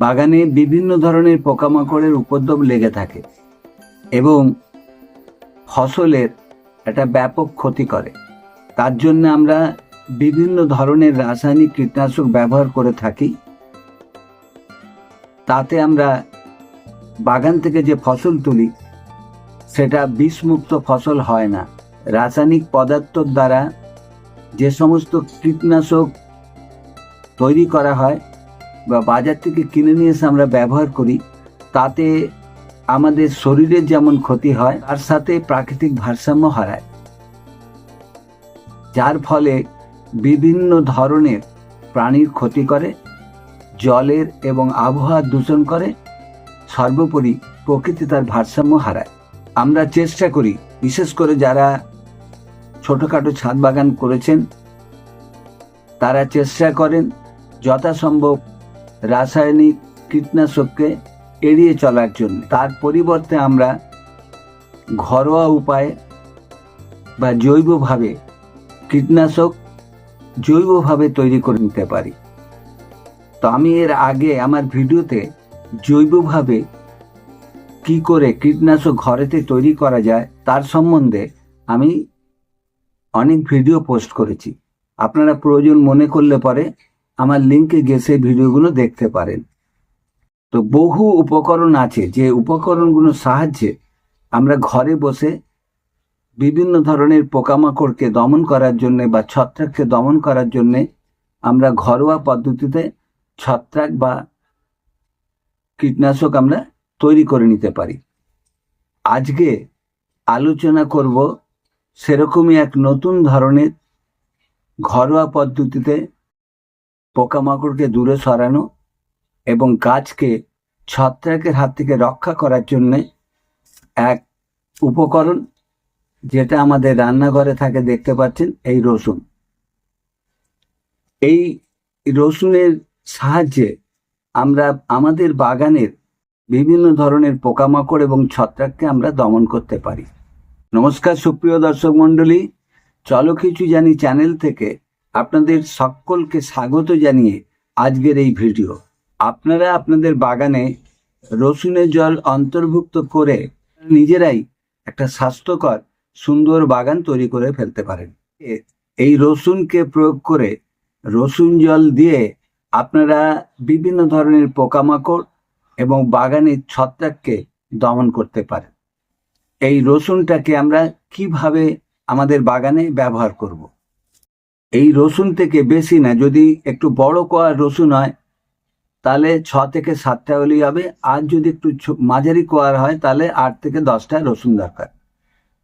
বাগানে বিভিন্ন ধরনের পোকামাকড়ের উপদ্রব লেগে থাকে এবং ফসলের একটা ব্যাপক ক্ষতি করে। তার জন্য আমরা বিভিন্ন ধরনের রাসায়নিক কীটনাশক ব্যবহার করে থাকি। তাতে আমরা বাগান থেকে যে ফসল তুলি, সেটা বিষমুক্ত ফসল হয় না। রাসায়নিক পদার্থর দ্বারা যে সমস্ত কীটনাশক তৈরি করা হয় বা বাজার থেকে কিনে নিয়ে এসে আমরা ব্যবহার করি, তাতে আমাদের শরীরের যেমন ক্ষতি হয়, তার সাথে প্রাকৃতিক ভারসাম্য হারায়। যার ফলে বিভিন্ন ধরনের প্রাণীর ক্ষতি করে, জলের এবং আবহাওয়া দূষণ করে, সর্বোপরি প্রকৃতি তার ভারসাম্য হারায়। আমরা চেষ্টা করি, বিশেষ করে যারা ছোটোখাটো ছাদ বাগান করেছেন, তারা চেষ্টা করেন যথাসম্ভব রাসায়নিক কীটনাশককে এড়িয়ে চলার জন্য। তার পরিবর্তে আমরা ঘরোয়া উপায়ে বা জৈবভাবে কীটনাশক জৈবভাবে তৈরি করে নিতে পারি। তো আমি এর আগে আমার ভিডিওতে জৈবভাবে কি করে কীটনাশক ঘরেতে তৈরি করা যায় তার সম্বন্ধে আমি অনেক ভিডিও পোস্ট করেছি। আপনারা প্রয়োজন মনে করলে পরে আমার লিঙ্কে গিয়ে সেই ভিডিওগুলো দেখতে পারেন। তো বহু উপকরণ আছে, যে উপকরণগুলোর সাহায্যে আমরা ঘরে বসে বিভিন্ন ধরনের পোকামাকড়কে দমন করার জন্যে বা ছত্রাককে দমন করার জন্যে আমরা ঘরোয়া পদ্ধতিতে ছত্রাক বা কীটনাশক আমরা তৈরি করে নিতে পারি। আজকে আলোচনা করব সেরকমই এক নতুন ধরনের ঘরোয়া পদ্ধতিতে পোকামাকড়কে দূরে সরানো এবং গাছকে ছত্রাকের হাত থেকে রক্ষা করার জন্য এক উপকরণ যেটা আমাদের রান্নাঘরে থাকে, দেখতে পাচ্ছেন, এই রসুন। এই রসুনের সাহায্যে আমরা আমাদের বাগানের বিভিন্ন ধরনের পোকামাকড় এবং ছত্রাককে আমরা দমন করতে পারি। নমস্কার সুপ্রিয় দর্শক মণ্ডলী, চলো কিছু জানি চ্যানেল থেকে আপনাদের সকলকে স্বাগত জানিয়ে আজকের এই ভিডিও। আপনারা আপনাদের বাগানে রসুনের জল অন্তর্ভুক্ত করে নিজেরাই একটা স্বাস্থ্যকর, সুন্দর বাগান তৈরি করে ফেলতে পারেন। এই রসুনকে প্রয়োগ করে রসুন জল দিয়ে আপনারা বিভিন্ন ধরনের পোকামাকড় এবং বাগানের ছত্রাককে দমন করতে পারেন। এই রসুনটাকে আমরা কীভাবে আমাদের বাগানে ব্যবহার করব। এই রসুন থেকে বেশি না, যদি একটু বড় কোয়া রসুন হয়, তাহলে ছ থেকে সাতটা হলেই হবে। আর যদি একটু মাঝারি কোয়ার হয়, তাহলে আট থেকে দশটা রসুন দরকার।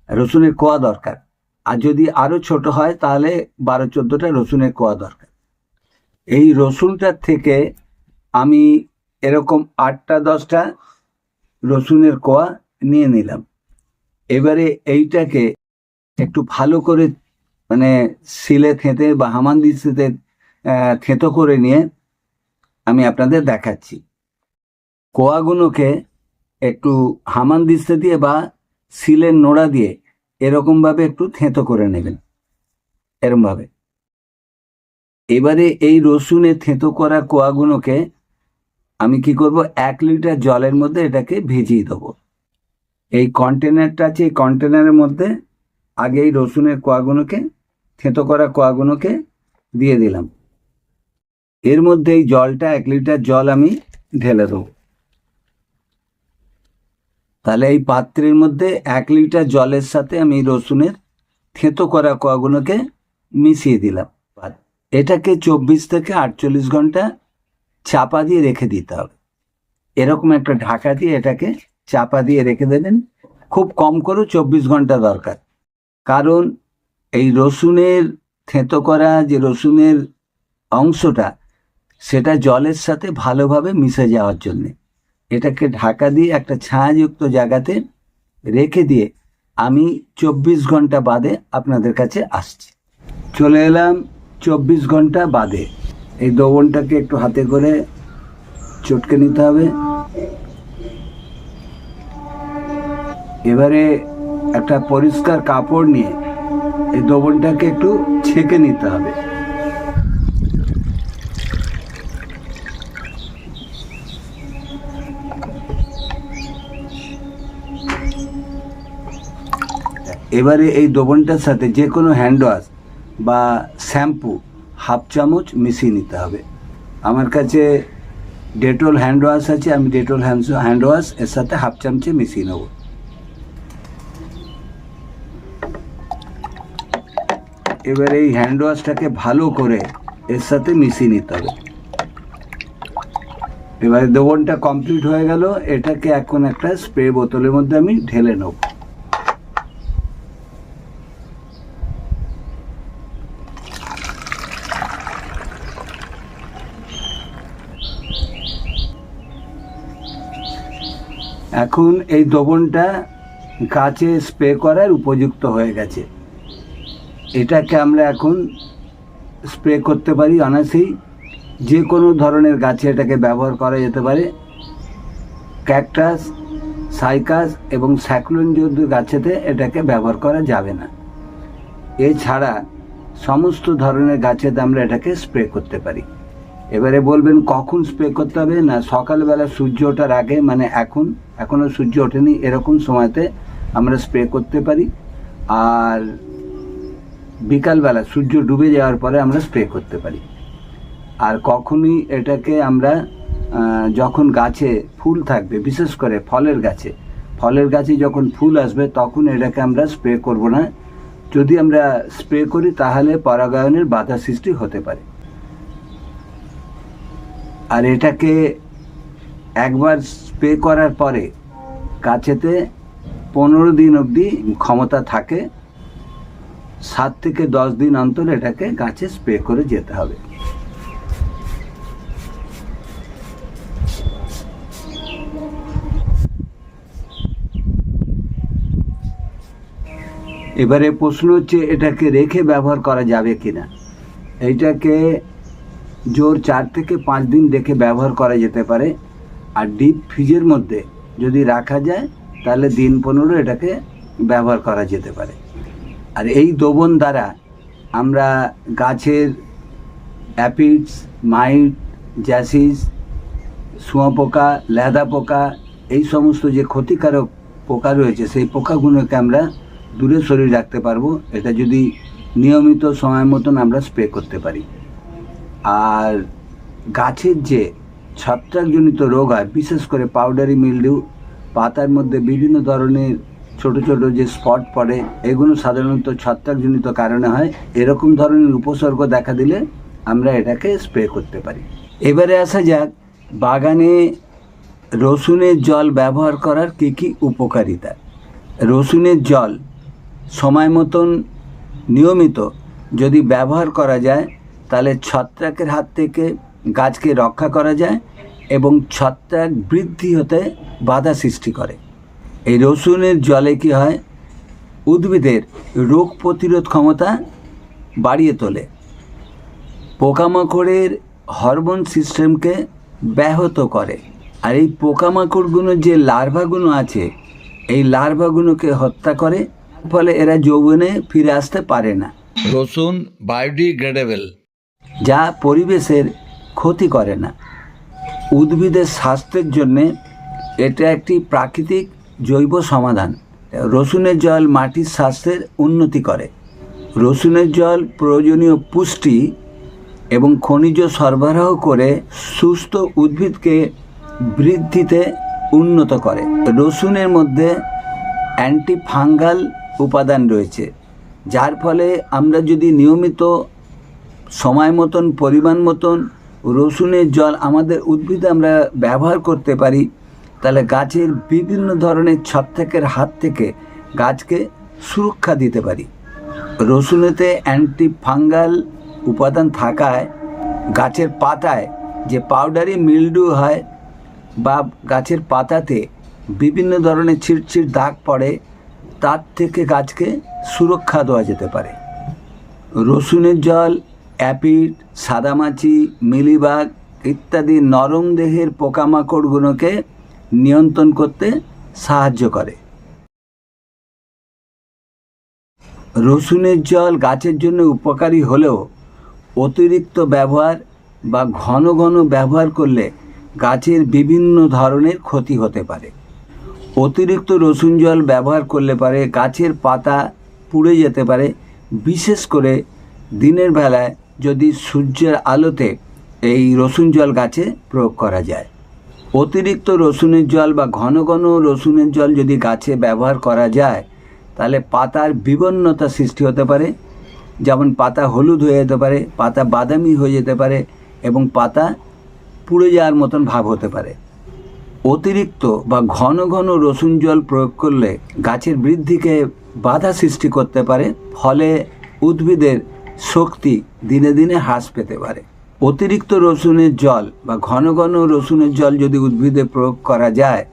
রসুনের কোয়া দরকার। আর যদি আরও ছোট হয়, তাহলে বারো চোদ্দোটা রসুনের কোয়া দরকার। এই রসুনটার থেকে আমি এরকম আটটা, দশটা রসুনের কোয়া নিয়ে নিলাম। এবারে এইটাকে একটু ভালো করে মানে শিলে থেঁতে বা হামান দিস্তিতে থেঁতো করে নিয়ে আমি আপনাদের দেখাচ্ছি। কোয়াগুলোকে একটু হামান দিস্তে দিয়ে বা শিলের নোড়া দিয়ে এরকমভাবে একটু থেঁতো করে নেবেন। এরমভাবে। এবারে এই রসুনে থেঁতো করা কোয়াগুলোকে আমি কি করব? এক লিটার জলের মধ্যে এটাকে ভিজিয়ে দেবো। এই কন্টেনারটা আছে, এই কন্টেনারের মধ্যে আগে এই রসুনের কোয়াগুলোকে থেঁতো করা কোয়াগুলোকে দিয়ে দিলাম। এর মধ্যে এই জলটা, এক লিটার জল আমি ঢেলে দেবো। তাহলে এই পাত্রের মধ্যে এক লিটার জলের সাথে আমি রসুনের থেঁতো করা কোয়াগুলোকে মিশিয়ে দিলাম। এটাকে চব্বিশ থেকে আটচল্লিশ ঘণ্টা চাপা দিয়ে রেখে দিতে হবে। এরকম একটা ঢাকা দিয়ে এটাকে চাপা দিয়ে রেখে দেবেন। খুব কম করে চব্বিশ ঘণ্টা দরকার। কারণ এই রসুনের থেঁতো করা যে রসুনের অংশটা, সেটা জলের সাথে ভালোভাবে মিশে যাওয়ার জন্যে। এটাকে ঢাকা দিয়ে একটা ছায়াযুক্ত জায়গাতে রেখে দিয়ে আমি চব্বিশ ঘণ্টা বাদে আপনাদের কাছে আসছি। চলে এলাম চব্বিশ ঘণ্টা বাদে। এই দবনটাকে একটু হাতে করে চটকে নিতে হবে। এবারে একটা পরিষ্কার কাপড় নিয়ে এই দ্রবণটাকে একটু ছেঁকে নিতে হবে। এবারে এই দোবনটার সাথে যে কোনো হ্যান্ড ওয়াশ বা শ্যাম্পু হাফ চামচ মিশিয়ে নিতে হবে। আমার কাছে ডেটল হ্যান্ড ওয়াশ আছে, আমি ডেটল হ্যান্ড হ্যান্ড ওয়াশ এর সাথে হাফ চামচে মিশিয়ে নেব। এবার এই হ্যান্ড ওয়াশটাকে ভালো করে এর সাথে মিশিয়ে নিতে হবে। এবারে দ্রবণটা কমপ্লিট হয়ে গেল, এটাকে এখন একটা স্প্রে বোতলের মধ্যে আমি ঢেলে নেব। এখন এই দ্রবণটা গাছে স্প্রে করার উপযুক্ত হয়ে গেছে। এটাকে আমরা এখন স্প্রে করতে পারি অনায়াসেই যে কোনো ধরনের গাছে এটাকে ব্যবহার করা যেতে পারে। ক্যাকটাস সাইকাস এবং স্যাকুলন যুদ্ধ গাছেতে এটাকে ব্যবহার করা যাবে না। এছাড়া সমস্ত ধরনের গাছেতে আমরা এটাকে স্প্রে করতে পারি। এবারে বলবেন কখন স্প্রে করতে হবে? না, সকালবেলা সূর্য ওঠার আগে মানে এখন। এখনও সূর্য ওঠেনি, এরকম সময়তে আমরা স্প্রে করতে পারি। আর বিকালবেলা সূর্য ডুবে যাওয়ার পরে আমরা স্প্রে করতে পারি। আর কখনই এটাকে আমরা যখন গাছে ফুল থাকবে, বিশেষ করে ফলের গাছে ফলের গাছে যখন ফুল আসবে, তখন এটাকে আমরা স্প্রে করব না। যদি আমরা স্প্রে করি, তাহলে পরাগায়নের বাধা সৃষ্টি হতে পারে। আর এটাকে একবার স্প্রে করার পরে গাছেতে পনেরো দিন অবধি ক্ষমতা থাকে। সাত থেকে দশ দিন অন্তর এটাকে গাছে স্প্রে করে যেতে হবে। এবারে প্রশ্ন হচ্ছে, এটাকে রেখে ব্যবহার করা যাবে কিনা? এইটাকে জোর চার থেকে পাঁচ দিন রেখে ব্যবহার করা যেতে পারে। আর ডিপ ফ্রিজের মধ্যে যদি রাখা যায়, তাহলে দিন পনেরো এটাকে ব্যবহার করা যেতে পারে। আর এই দ্রবণ দ্বারা আমরা গাছের অ্যাপিডস, মাইট, জ্যাসিস শুঁয়োপোকা লেদা পোকা, এই সমস্ত যে ক্ষতিকারক পোকা রয়েছে, সেই পোকাগুলোকে আমরা দূরে সরিয়ে রাখতে পারব। এটা যদি নিয়মিত সময় মতন আমরা স্প্রে করতে পারি। আর গাছের যে ছত্রাকজনিত রোগ হয়, বিশেষ করে পাউডারি মিলডিউ পাতার মধ্যে বিভিন্ন ধরনের ছোট ছোট যে স্পট পড়ে, এগুলো সাধারণত ছত্রাকজনিত কারণে হয়। এরকম ধরনের উপসর্গ দেখা দিলে আমরা এটাকে স্প্রে করতে পারি। এবারে আসা যাক, বাগানে রসুনের জল ব্যবহার করার কী কী উপকারিতা? রসুনের জল সময় মতন নিয়মিত যদি ব্যবহার করা যায়, তাহলে ছত্রাকের হাত থেকে গাছকে রক্ষা করা যায় এবং ছত্রাক বৃদ্ধি হতে বাধা সৃষ্টি করে। এই রসুনের জলে কি হয়? উদ্ভিদের রোগ প্রতিরোধ ক্ষমতা বাড়িয়ে তোলে। পোকামাকড়ের হরমোন সিস্টেমকে ব্যাহত করে। আর এই পোকামাকড়গুলোর যে লার্ভাগুলো আছে এই লার্ভাগুলোকে হত্যা করে ফলে এরা যৌবনে ফিরে আসতে পারে না। রসুন বায়োডিগ্রেডেবল। যা পরিবেশের ক্ষতি করে না। উদ্ভিদের স্বাস্থ্যের জন্যে এটা একটি প্রাকৃতিক জৈব সমাধান। রসুনের জল মাটির স্বাস্থ্যের উন্নতি করে। রসুনের জল প্রয়োজনীয় পুষ্টি এবং খনিজ সরবরাহ করে সুস্থ উদ্ভিদকে বৃদ্ধিতে উন্নত করে। রসুনের মধ্যে অ্যান্টিফাঙ্গাল উপাদান রয়েছে, যার ফলে আমরা যদি নিয়মিত সময় মতন, পরিমাণ মতন রসুনের জল আমাদের উদ্ভিদে আমরা ব্যবহার করতে পারি তাহলে গাছের বিভিন্ন ধরনের ছত্রাকের হাত থেকে গাছকে সুরক্ষা দিতে পারি। রসুনেতে অ্যান্টি ফাঙ্গাল উপাদান থাকায় গাছের পাতায় যে পাউডারি মিল্ডু হয় বা গাছের পাতাতে বিভিন্ন ধরনের ছিটছিট দাগ পড়ে, তার থেকে গাছকে সুরক্ষা দেওয়া যেতে পারে। রসুনের জল, অ্যাপিড, সাদামাছি, মিলিবাগ ইত্যাদি নরম দেহের পোকামাকড়গুলোকে নিয়ন্ত্রণ করতে সাহায্য করে। রসুনের জল গাছের জন্য উপকারী হলেও অতিরিক্ত ব্যবহার বা ঘন ঘন ব্যবহার করলে গাছের বিভিন্ন ধরনের ক্ষতি হতে পারে। অতিরিক্ত রসুন জল ব্যবহার করলে পারে, গাছের পাতা পুড়ে যেতে পারে। বিশেষ করে দিনের বেলায় যদি সূর্যের আলোতে এই রসুন জল গাছে প্রয়োগ করা যায়। অতিরিক্ত রসুনের জল বা ঘন ঘন রসুনের জল যদি গাছে ব্যবহার করা যায়, তাহলে পাতার বিবন্নতা সৃষ্টি হতে পারে। যেমন পাতা হলুদ হয়ে যেতে পারে, পাতা বাদামি হয়ে যেতে পারে এবং পাতা পুড়ে যাওয়ার মতন ভাব হতে পারে। অতিরিক্ত বা ঘন ঘন রসুন জল প্রয়োগ করলে গাছের বৃদ্ধিকে বাধা সৃষ্টি করতে পারে, ফলে উদ্ভিদের শক্তি দিনে দিনে হ্রাস পেতে পারে। অতিরিক্ত রসুনের জল বা ঘন ঘন রসুনের জল যদি উদ্ভিদে প্রয়োগ করা যায়,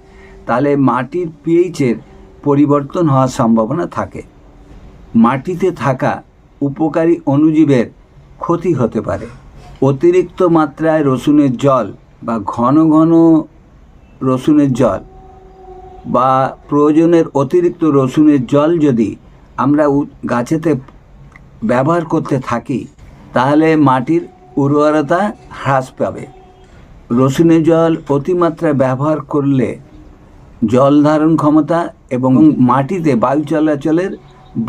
তাহলে মাটির পিএইচের পরিবর্তন হওয়ার সম্ভাবনা থাকে। মাটিতে থাকা উপকারী অণুজীবের ক্ষতি হতে পারে। অতিরিক্ত মাত্রায় রসুনের জল বা ঘন ঘন রসুনের জল বা প্রয়োজনের অতিরিক্ত রসুনের জল যদি আমরা গাছেতে ব্যবহার করতে থাকি, তাহলে মাটির উর্বরতা হ্রাস পাবে। রসুনের জল অতিমাত্রায় ব্যবহার করলে জল ধারণ ক্ষমতা এবং মাটিতে বায়ু চলাচলের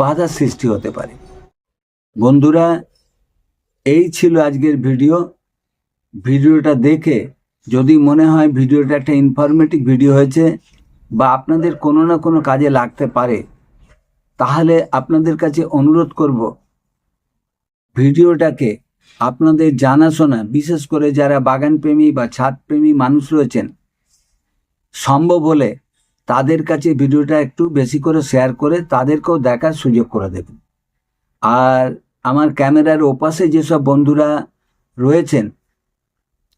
বাধা সৃষ্টি হতে পারে। বন্ধুরা, এই ছিল আজকের ভিডিও। ভিডিওটা দেখে যদি মনে হয় ভিডিওটা একটা ইনফরমেটিভ ভিডিও হয়েছে বা আপনাদের কোনো না কোনো কাজে লাগতে পারে, তাহলে আপনাদের কাছে অনুরোধ করব, ভিডিওটাকে আপনাদের জানাশোনা, বিশেষ করে যারা বাগানপ্রেমী বা ছাদপ্রেমী মানুষ রয়েছেন, সম্ভব হলে তাদের কাছে ভিডিওটা একটু বেশি করে শেয়ার করে তাদেরকেও দেখার সুযোগ করে দেবেন। আর আমার ক্যামেরার ওপাশে যেসব বন্ধুরা রয়েছেন,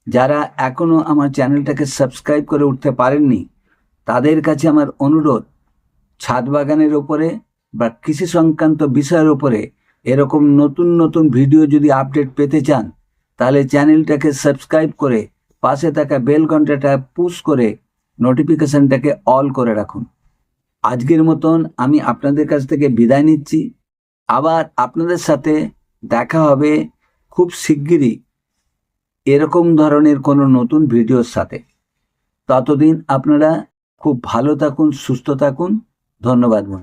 যারা এখনও আমার চ্যানেলটাকে সাবস্ক্রাইব করে উঠতে পারেননি, তাদের কাছে আমার অনুরোধ, ছাদ বাগানের ওপরে বা কৃষি সংক্রান্ত বিষয়ের ওপরে এরকম নতুন নতুন ভিডিও যদি আপডেট পেতে চান, তাহলে চ্যানেলটাকে সাবস্ক্রাইব করে পাশে থাকা বেল ঘন্টাটা পুশ করে নোটিফিকেশনটাকে অল করে রাখুন। আজকের মতন আমি আপনাদের কাছ থেকে বিদায় নিচ্ছি। আবার আপনাদের সাথে দেখা হবে খুব শিগগিরই এরকম ধরনের কোনো নতুন ভিডিওর সাথে। ততদিন আপনারা খুব ভালো থাকুন, সুস্থ থাকুন। ধন্যবাদ